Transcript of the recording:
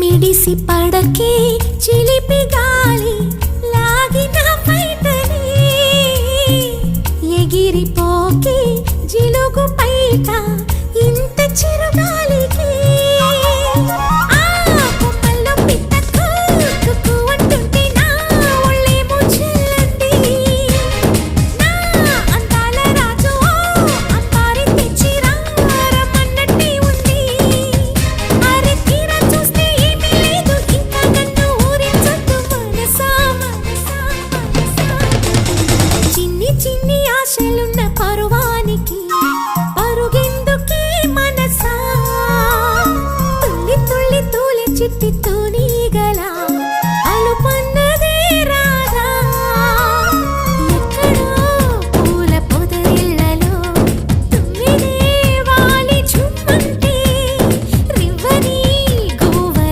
మిడిసి పడకే చిలిపి గాలి లాగిన పైతని ఎగిరిపో చిట్టితోనే